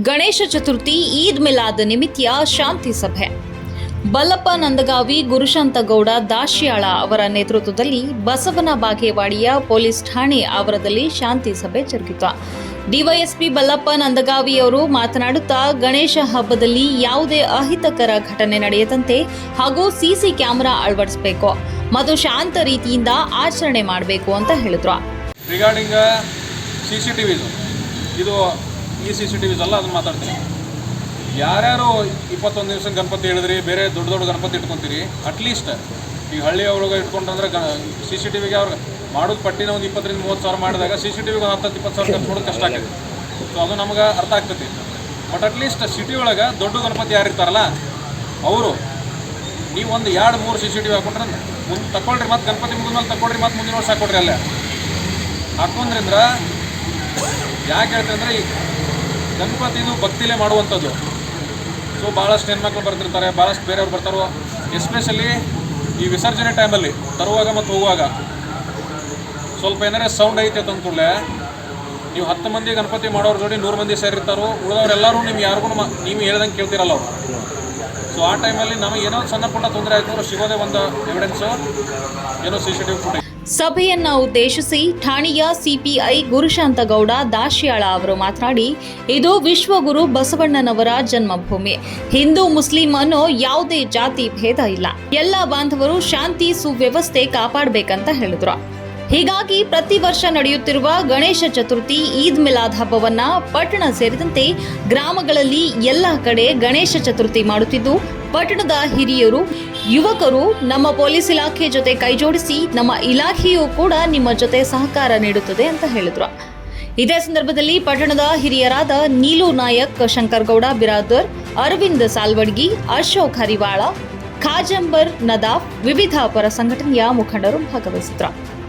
ಗಣೇಶ ಚತುರ್ಥಿ, ಈದ್ ಮಿಲಾದ್ ನಿಮಿತ್ಯ ಶಾಂತಿ ಸಭೆ. ಬಲ್ಲಪ್ಪ ನಂದಗಾವಿ ಗುರುಶಾಂತಗೌಡ ದಾಶಿಯಾಳ ಅವರ ನೇತೃತ್ವದಲ್ಲಿ ಬಸವನ ಬಾಗೇವಾಡಿಯ ಪೊಲೀಸ್ ಠಾಣೆ ಆವರದಲ್ಲಿ ಶಾಂತಿ ಸಭೆ ಜರುಗಿತು. ಡಿವೈಎಸ್ಪಿ ಬಲ್ಲಪ್ಪ ನಂದಗಾವಿ ಅವರು ಮಾತನಾಡುತ್ತಾ, ಗಣೇಶ ಹಬ್ಬದಲ್ಲಿ ಯಾವುದೇ ಅಹಿತಕರ ಘಟನೆ ನಡೆಯದಂತೆ ಹಾಗೂ ಸಿಸಿ ಕ್ಯಾಮೆರಾ ಅಳವಡಿಸಬೇಕು ಮತ್ತು ಶಾಂತ ರೀತಿಯಿಂದ ಆಚರಣೆ ಮಾಡಬೇಕು ಅಂತ ಹೇಳಿದ್ರು. ರಿಗಾರ್ಡಿಂಗ್ ಸಿ ಸಿ ಟಿ ವಿದು ಇದು ಈ ಸಿ ಸಿ ಟಿ ವಿಸ್ ಅಲ್ಲ, ಅದನ್ನ ಮಾತಾಡ್ತೀನಿ. ಯಾರ್ಯಾರು ಇಪ್ಪತ್ತೊಂದು ದಿವಸ ಗಣಪತಿ ಹೇಳಿದ್ರಿ, ಬೇರೆ ದೊಡ್ಡ ದೊಡ್ಡ ಗಣಪತಿ ಇಟ್ಕೊತೀರಿ ಅಟ್ಲೀಸ್ಟ್ ಈ ಹಳ್ಳಿ ಒಳಗೆ ಇಟ್ಕೊಂಡ್ರೆ ಗ ಸಿ ಸಿ ಟಿ ವಿಗೆ ಅವ್ರಿಗೆ ಮಾಡೋದು ಪಟ್ಟಿನ ಒಂದು ಇಪ್ಪತ್ತರಿಂದ ಮೂವತ್ತು ಸಾವಿರ ಮಾಡಿದಾಗ ಸಿ ಸಿ ಟಿ ವಿಗೆ ಒಂದು ಹತ್ತು ಇಪ್ಪತ್ತು ಸಾವಿರ ಖರ್ಚು ಕಷ್ಟ ಆಗ್ತದೆ. ಸೊ ಅದು ನಮ್ಗೆ ಅರ್ಥ ಆಗ್ತೈತಿ ಬಟ್ ಅಟ್ಲೀಸ್ಟ್ ಸಿಟಿ ಒಳಗೆ ದೊಡ್ಡ ಗಣಪತಿ ಯಾರು ಇರ್ತಾರಲ್ಲ, ಅವರು ನೀವು ಒಂದು ಎರಡು, ಮೂರು ಸಿ ಸಿ ಟಿ ವಿ ಹಾಕೊಂಡ್ರೆ ಮುಂದೆ ತಗೊಳ್ರಿ ಮತ್ತೆ ಗಣಪತಿ ಮುಗಿದ ಮೇಲೆ ತಗೊಳ್ರಿ ಮತ್ತೆ ಮುಂದಿನ ವರ್ಷ ಹಾಕೊಡ್ರಿ ಅಲ್ಲೇ. ಹಾಕೊಂಡ್ರಿಂದ ಯಾಕೆ ಹೇಳ್ತಂದ್ರೆ ಗಣಪತಿದು ಭಕ್ತಿಲೇ ಮಾಡುವಂಥದ್ದು. ಸೊ ಭಾಳಷ್ಟು ಹೆಣ್ಮಕ್ಳು ಬರ್ತಿರ್ತಾರೆ ಭಾಳಷ್ಟು ಬೇರೆಯವ್ರು ಬರ್ತಾರೋ ಎಸ್ಪೆಷಲಿ ಈ ವಿಸರ್ಜನೆ ಟೈಮಲ್ಲಿ ತರುವಾಗ ಮತ್ತು ಹೋಗುವಾಗ. ಸ್ವಲ್ಪ ಏನಾರ ಸೌಂಡ್ ಐತೆ ಅಂತ ನೀವು ಹತ್ತು ಮಂದಿ ಗಣಪತಿ ಮಾಡೋರ ಜೋಡಿ ನೂರು ಮಂದಿ ಸೇರಿರ್ತಾರೋ, ಉಳಿದವರೆಲ್ಲರೂ ನಿಮ್ಗೆ ಯಾರಿಗೂ ನೀವು ಹೇಳ್ದಂಗೆ ಕೇಳ್ತಿರಲ್ಲ ಅವರು. ಸೊ ಆ ಟೈಮಲ್ಲಿ ನಮಗೆ ಏನೋ ಸಣ್ಣ ಪುಟ್ಟ ತೊಂದರೆ ಆಯಿತು, ಸಿಗೋದೇ ಒಂದು ಎವಿಡೆನ್ಸು ಏನೋ C C T V footage ಸಭೆಯನ್ನ ಉದ್ದೇಶಿಸಿ ಠಾಣೆಯ ಸಿಪಿಐ ಗುರುಶಾಂತಗೌಡ ದಾಶಿಯಾಳ ಅವರು ಮಾತನಾಡಿ, ಇದು ವಿಶ್ವಗುರು ಬಸವಣ್ಣನವರ ಜನ್ಮಭೂಮಿ. ಹಿಂದೂ ಮುಸ್ಲಿಂ ಅನ್ನೋ ಯಾವುದೇ ಜಾತಿ ಭೇದ ಇಲ್ಲ. ಎಲ್ಲ ಬಾಂಧವರು ಶಾಂತಿ ಸುವ್ಯವಸ್ಥೆ ಕಾಪಾಡಬೇಕಂತ ಹೇಳಿದ್ರು. ಹೀಗಾಗಿ ಪ್ರತಿ ವರ್ಷ ನಡೆಯುತ್ತಿರುವ ಗಣೇಶ ಚತುರ್ಥಿ, ಈದ್ ಮಿಲಾದ್ ಹಬ್ಬವನ್ನ ಪಟ್ಟಣ ಸೇರಿದಂತೆ ಗ್ರಾಮಗಳಲ್ಲಿ ಎಲ್ಲ ಕಡೆ ಗಣೇಶ ಚತುರ್ಥಿ ಮಾಡುತ್ತಿದ್ದು, ಪಟ್ಟಣದ ಹಿರಿಯರು ಯುವಕರು ನಮ್ಮ ಪೊಲೀಸ್ ಇಲಾಖೆ ಜೊತೆ ಕೈಜೋಡಿಸಿ ನಮ್ಮ ಇಲಾಖೆಯೂ ಕೂಡ ನಿಮ್ಮ ಜೊತೆ ಸಹಕಾರ ನೀಡುತ್ತದೆ ಅಂತ ಹೇಳಿದ್ರು. ಇದೇ ಸಂದರ್ಭದಲ್ಲಿ ಪಟ್ಟಣದ ಹಿರಿಯರಾದ ನೀಲು ನಾಯಕ್, ಶಂಕರ್ಗೌಡ, ಬಿರಾದರ್, ಅರವಿಂದ್ ಸಾಲ್ವಡ್ಗಿ, ಅಶೋಕ್ ಹರಿವಾಳ, ಖಾಜಂಬರ್ ನದಾಫ್ ವಿವಿಧ ಪರ ಸಂಘಟನೆಯ ಮುಖಂಡರು ಭಾಗವಹಿಸಿದ್ರು.